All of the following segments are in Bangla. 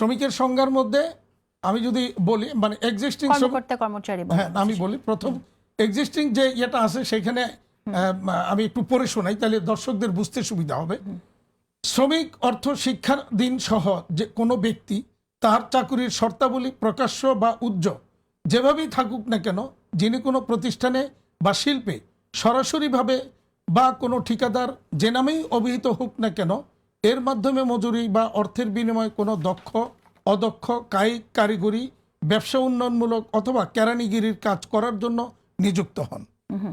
শ্রমিকের সংজ্ঞার মধ্যে আমি যদি বলি মানে এক্সিস্টিং কর্মচারী হ্যাঁ আমি বলি প্রথম এক্সিস্টিং যে ইয়েটা আছে সেখানে আমি একটু পড়ে শোনাই তাহলে দর্শকদের বুঝতে সুবিধা হবে। শ্রমিক অর্থ শিক্ষার দিন সহ যে কোনো ব্যক্তি তার চাকুরির শর্তাবলী প্রকাশ্য বা উজ্জ যেভাবেই থাকুক না কেন যিনি কোনো প্রতিষ্ঠানে বা শিল্পে সরাসরিভাবে বা কোনো ঠিকাদার যে নামেই অভিহিত হোক না কেন এর মাধ্যমে মজুরি বা অর্থের বিনিময়ে কোনো দক্ষ অদক্ষ কায়িক কারিগরি ব্যবসা উন্নয়নমূলক অথবা কেরানিগিরির কাজ করার জন্য নিযুক্ত হন।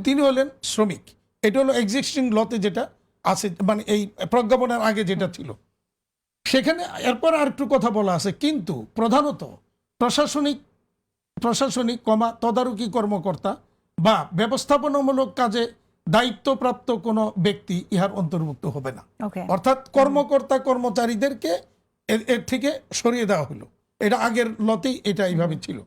তিনি হলেন শ্রমিক। এটা হলো এক্সিস্টিং লতে যেটা আছে মানে এই প্রজ্ঞাপনের আগে যেটা ছিল। সেখানে এরপর আর একটু কথা বলা আছে। কিন্তু প্রধানত প্রশাসনিক প্রশাসনিক কমা তদারকি কর্মকর্তা বা ব্যবস্থাপনামূলক কাজে দায়িত্বপ্রাপ্ত কোনো ব্যক্তি ইহার অন্তর্ভুক্ত হবে না। অর্থাৎ কর্মকর্তা কর্মচারীদেরকে এর থেকে সরিয়ে দেওয়া হলো। এটা আগের লতেই এটা এইভাবে ছিল।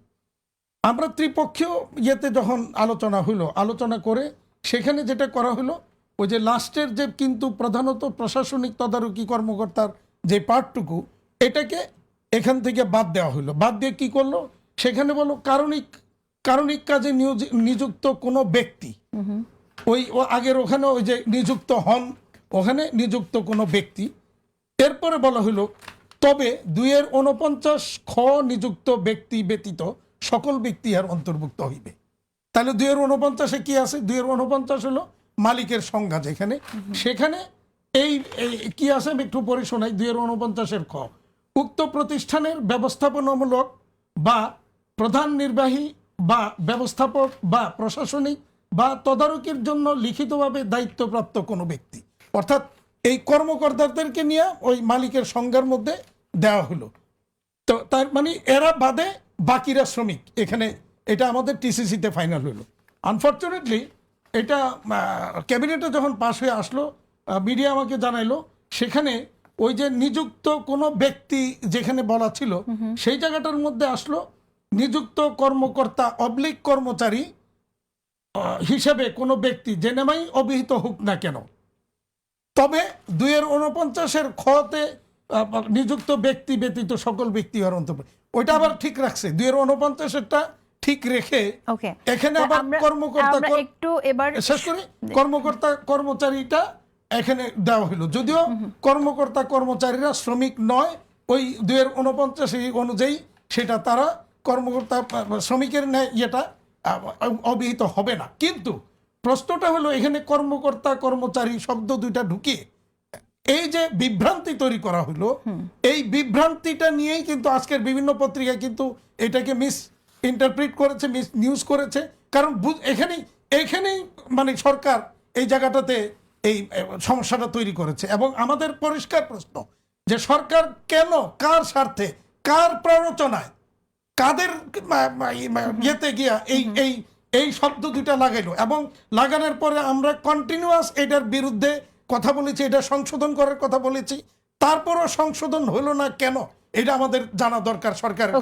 আমরা ত্রিপক্ষীয় ইয়েতে যখন আলোচনা হলো আলোচনা করে সেখানে যেটা করা হলো ওই যে লাস্টের যে কিন্তু প্রধানত প্রশাসনিক তদারকি কর্মকর্তার যে পার্টটুকু এটাকে এখান থেকে বাদ দেওয়া হলো। বাদ দিয়ে কি করল? সেখানে বলো কারণিক কারণিক কাজে নিয়োজি- নিযুক্ত কোনো ব্যক্তি ওই ও আগের ওখানে ওই যে নিযুক্ত হন ওখানে নিযুক্ত কোনো ব্যক্তি। এরপরে বলা হলো তবে দুইয়ের উনপঞ্চাশ খ নিযুক্ত ব্যক্তি ব্যতীত সকল ব্যক্তি আর অন্তর্ভুক্ত হইবে। তাহলে দুইয়ের উনপঞ্চাশে কি আছে? দুইয়ের উনপঞ্চাশ হলো মালিকের সংজ্ঞা যেখানে। সেখানে এই এই কি আছে? আমি একটু পরে শোনাই দুইয়ের উনপঞ্চাশের খ। উক্ত প্রতিষ্ঠানের ব্যবস্থাপনামূলক বা প্রধান নির্বাহী বা ব্যবস্থাপক বা প্রশাসনিক বা তদারকির জন্য লিখিতভাবে দায়িত্বপ্রাপ্ত কোনো ব্যক্তি। অর্থাৎ এই কর্মকর্তাদেরকে নিয়ে ওই মালিকের সংজ্ঞার মধ্যে দেওয়া হলো। তো তার মানে এরা বাদে বাকিরা শ্রমিক। এখানে এটা আমাদের টিসিসিতে ফাইনাল হলো। আনফর্চুনেটলি এটা ক্যাবিনেটে যখন পাশ হয়ে আসলো মিডিয়া আমাকে জানাইলো সেখানে ওই যে নিযুক্ত কোনো ব্যক্তি যেখানে বলা ছিল সেই জায়গাটার মধ্যে আসলো নিযুক্ত কর্মকর্তা অবলিক কর্মচারী হিসেবে কোনো ব্যক্তি যে নামেই অভিহিত হোক না কেন। তবে দুইয়ের উনপঞ্চাশের খতে নিযুক্ত ব্যক্তি ব্যতীত সকল ব্যক্তি আর অন্তর্ভুক্ত। ওইটা আবার ঠিক রাখছে। দুইয়ের উনপঞ্চাশেরটা ঠিক রেখে এখানে আবার কর্মকর্তা একটু এবার শেষ করি? কর্মকর্তা কর্মচারীটা এখানে দেওয়া হলো। যদিও কর্মকর্তা কর্মচারীরা শ্রমিক নয় ওই দুইয়ের উনপঞ্চাশ অনুযায়ী সেটা তারা কর্মকর্তা শ্রমিকের ন্যায় ইয়েটা অবিহিত হবে না। কিন্তু প্রশ্নটা হলো এখানে কর্মকর্তা কর্মচারী শব্দ দুইটা ঢুকিয়ে এই যে বিভ্রান্তি তৈরি করা হলো এই বিভ্রান্তিটা নিয়েই কিন্তু আজকের বিভিন্ন পত্রিকা কিন্তু এটাকে মিস ইন্টারপ্রিট করেছে মিস নিউজ করেছে। কারণ এখানেই এখানেই মানে সরকার এই জায়গাটাতে এই সমস্যাটা তৈরি করেছে। এবং আমাদের পরিষ্কার প্রশ্ন যে সরকার কেন কার স্বার্থে কার প্ররোচনায় কাদের ইয়েতে গিয়া এই এই এই শব্দ দুটা লাগাইলো এবং লাগানোর পরে আমরা কন্টিনিউয়াস এটার বিরুদ্ধে কথা বলেছি এটা সংশোধন করার কথা বলেছি তারপরও সংশোধন হলো না কেন? এটা আমাদের জানা দরকার সরকারের।